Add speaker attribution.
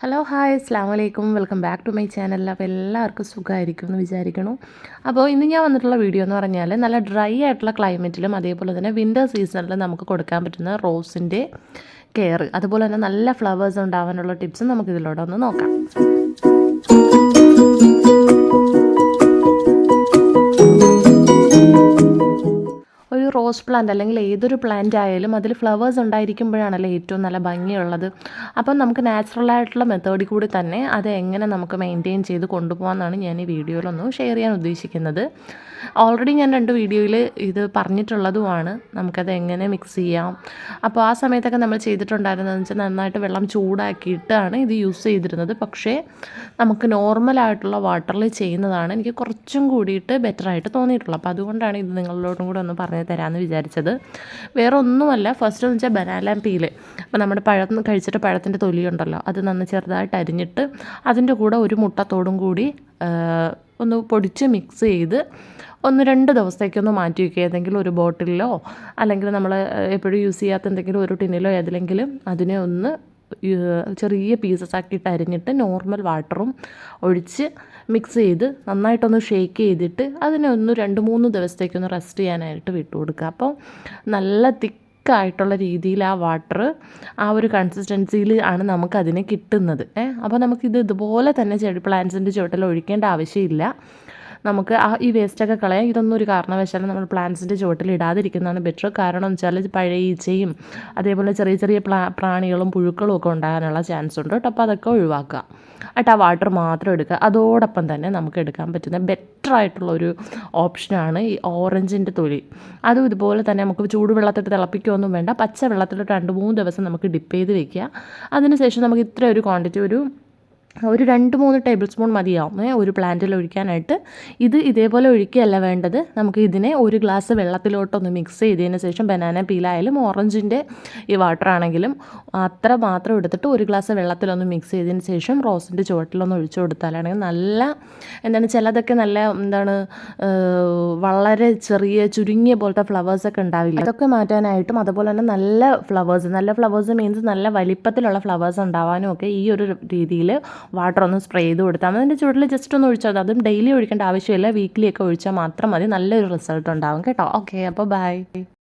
Speaker 1: Hello hi അസ്ലാം വലൈക്കും welcome back to my channel അപ്പോൾ എല്ലാവർക്കും സുഖമായിരിക്കും എന്ന് വിചാരിക്കണം അപ്പോൾ ഇന്ന് ഞാൻ വന്നിട്ടുള്ള വീഡിയോ എന്ന് പറഞ്ഞാൽ നല്ല ഡ്രൈ ആയിട്ടുള്ള ക്ലൈമറ്റിലും അതേപോലെ തന്നെ വിന്റർ സീസണിൽ നമുക്ക് കൊടുക്കാൻ പറ്റുന്ന റോസിന്റെ കെയർ അതുപോലെ തന്നെ നല്ല ഫ്ലവേഴ്സ് ഉണ്ടാവാനുള്ള ടിപ്സും നമുക്ക് ഇതിലൂടെ ഒന്ന് നോക്കാം. റോസ് പ്ലാന്റ് അല്ലെങ്കിൽ ഏതൊരു പ്ലാന്റ് ആയാലും അതിൽ ഫ്ലവേഴ്സ് ഉണ്ടായിരിക്കുമ്പോഴാണല്ലോ ഏറ്റവും നല്ല ഭംഗിയുള്ളത്. അപ്പം നമുക്ക് നാച്ചുറൽ ആയിട്ടുള്ള മെത്തേഡിൽ കൂടി തന്നെ അത് എങ്ങനെ നമുക്ക് മെയിന്റെയിൻ ചെയ്ത് കൊണ്ടുപോകാമെന്നാണ് ഞാൻ ഈ വീഡിയോയിലൊന്ന് ഷെയർ ചെയ്യാൻ ഉദ്ദേശിക്കുന്നത്. ഓൾറെഡി ഞാൻ രണ്ട് വീഡിയോയിൽ ഇത് പറഞ്ഞിട്ടുള്ളതുമാണ്. നമുക്കത് എങ്ങനെ മിക്സ് ചെയ്യാം. അപ്പോൾ ആ സമയത്തൊക്കെ നമ്മൾ ചെയ്തിട്ടുണ്ടായിരുന്നതെന്ന് വെച്ചാൽ നന്നായിട്ട് വെള്ളം ചൂടാക്കിയിട്ടാണ് ഇത് യൂസ് ചെയ്തിരുന്നത്. പക്ഷേ നമുക്ക് നോർമലായിട്ടുള്ള വാട്ടറിൽ ചെയ്യുന്നതാണ് എനിക്ക് കുറച്ചും കൂടിയിട്ട് ബെറ്ററായിട്ട് തോന്നിയിട്ടുള്ളത്. അപ്പോൾ അതുകൊണ്ടാണ് ഇത് നിങ്ങളോടും കൂടെ ഒന്ന് പറഞ്ഞു തരാമെന്ന് വിചാരിച്ചത്. വേറെ ഒന്നുമല്ല ഫസ്റ്റ് എന്ന് വെച്ചാൽ ബനാലാം പീൽ അപ്പോൾ നമ്മുടെ പഴം കഴിച്ചിട്ട് പഴത്തിന്റെ തൊലിയുണ്ടല്ലോ അത് നന്ന് ചെറുതായിട്ട് അരിഞ്ഞിട്ട് അതിന്റെ കൂടെ ഒരു മുട്ടത്തോടും കൂടി ഒന്ന് പൊടിച്ച് മിക്സ് ചെയ്ത് ഒന്ന് രണ്ട് ദിവസത്തേക്കൊന്ന് മാറ്റി വയ്ക്കുക ഏതെങ്കിലും ഒരു ബോട്ടിലിലോ അല്ലെങ്കിൽ നമ്മൾ എപ്പോഴും യൂസ് ചെയ്യാത്ത എന്തെങ്കിലും ഒരു ടിന്നിലോ ഏതിലെങ്കിലും അതിനെ ഒന്ന് ചെറിയ പീസസ് ആക്കിയിട്ട് അരിഞ്ഞിട്ട് നോർമൽ വാട്ടറും ഒഴിച്ച് മിക്സ് ചെയ്ത് നന്നായിട്ടൊന്ന് ഷേക്ക് ചെയ്തിട്ട് അതിനെ ഒന്ന് രണ്ട് മൂന്ന് ദിവസത്തേക്കൊന്ന് റെസ്റ്റ് ചെയ്യാനായിട്ട് വിട്ടു കൊടുക്കുക. അപ്പോൾ നല്ല തിക്കായിട്ടുള്ള രീതിയിൽ ആ വാട്ടർ ആ ഒരു കൺസിസ്റ്റൻസിയിൽ ആണ് നമുക്കതിനെ കിട്ടുന്നത്. ഏഹ് അപ്പോൾ നമുക്കിത് ഇതുപോലെ തന്നെ ചെടി പ്ലാന്റ്സിന്റെ ചുവട്ടിൽ ഒഴിക്കേണ്ട ആവശ്യമില്ല. നമുക്ക് ആ ഈ വേസ്റ്റൊക്കെ കളയാം ഇതൊന്നും ഒരു കാരണവശാലും നമ്മൾ പ്ലാന്റ്സിന്റെ ചുവട്ടിൽ ഇടാതിരിക്കുന്നതാണ് ബെറ്റർ കാരണം എന്ന് വെച്ചാൽ പഴയ ഈച്ചയും അതേപോലെ ചെറിയ ചെറിയ പ്രാണികളും പുഴുക്കളും ഒക്കെ ഉണ്ടാകാനുള്ള ചാൻസ് ഉണ്ട് കേട്ടോ. അപ്പോൾ അതൊക്കെ ഒഴിവാക്കുക. ആയിട്ട് ആ വാട്ടർ മാത്രം എടുക്കുക. അതോടൊപ്പം തന്നെ നമുക്ക് എടുക്കാൻ പറ്റുന്ന ബെറ്റർ ആയിട്ടുള്ള ഒരു ഓപ്ഷനാണ് ഈ ഓറഞ്ചിന്റെ തൊലി. അതും ഇതുപോലെ തന്നെ നമുക്ക് ചൂടുവെള്ളത്തിട്ട് തിളപ്പിക്കുകയൊന്നും വേണ്ട. പച്ച വെള്ളത്തിലിട്ട് രണ്ട് മൂന്ന് ദിവസം നമുക്ക് ഡിപ്പ് ചെയ്ത് വെക്കുക. അതിനുശേഷം നമുക്ക് ഇത്ര ഒരു ക്വാണ്ടിറ്റി ഒരു ഒരു രണ്ട് മൂന്ന് ടേബിൾ സ്പൂൺ മതിയാവും ഒരു പ്ലാന്റിൽ ഒഴിക്കാനായിട്ട്. ഇത് ഇതേപോലെ ഒഴിക്കുകയല്ല വേണ്ടത്. നമുക്ക് ഇതിനെ ഒരു ഗ്ലാസ് വെള്ളത്തിലോട്ടൊന്ന് മിക്സ് ചെയ്തതിന് ശേഷം ബനാന പീലായാലും ഓറഞ്ചിന്റെ ഈ വാട്ടർ ആണെങ്കിലും അത്ര മാത്രം എടുത്തിട്ട് ഒരു ഗ്ലാസ് വെള്ളത്തിലൊന്ന് മിക്സ് ചെയ്തതിന് ശേഷം റോസിന്റെ ചുവട്ടിലൊന്ന് ഒഴിച്ചു കൊടുത്താലാണെങ്കിൽ നല്ല എന്താണ് ചിലതൊക്കെ നല്ല എന്താണ് വളരെ ചെറിയ ചുരുങ്ങിയ പോലത്തെ ഫ്ലവേഴ്സൊക്കെ ഉണ്ടാവില്ല. അതൊക്കെ മാറ്റാനായിട്ടും അതുപോലെ തന്നെ നല്ല ഫ്ലവേഴ്സ് നല്ല ഫ്ലവേഴ്സ് മീൻസ് നല്ല വലിപ്പത്തിലുള്ള ഫ്ലവേഴ്സ് ഉണ്ടാവാനും ഒക്കെ ഈ ഒരു രീതിയിൽ വാട്ടർ ഒന്ന് സ്പ്രേ ചെയ്ത് കൊടുത്താൽ മതി. അതിന്റെ ചുവട്ടിൽ ജസ്റ്റ് ഒന്ന് ഒഴിച്ചാൽ മതി. അതും ഡെയിലി ഒഴിക്കേണ്ട ആവശ്യമില്ല. വീക്കിലി ഒക്കെ ഒഴിച്ചാൽ മാത്രം മതി. നല്ലൊരു റിസൾട്ട് ഉണ്ടാവും കേട്ടോ. ഓക്കെ അപ്പോൾ ബൈ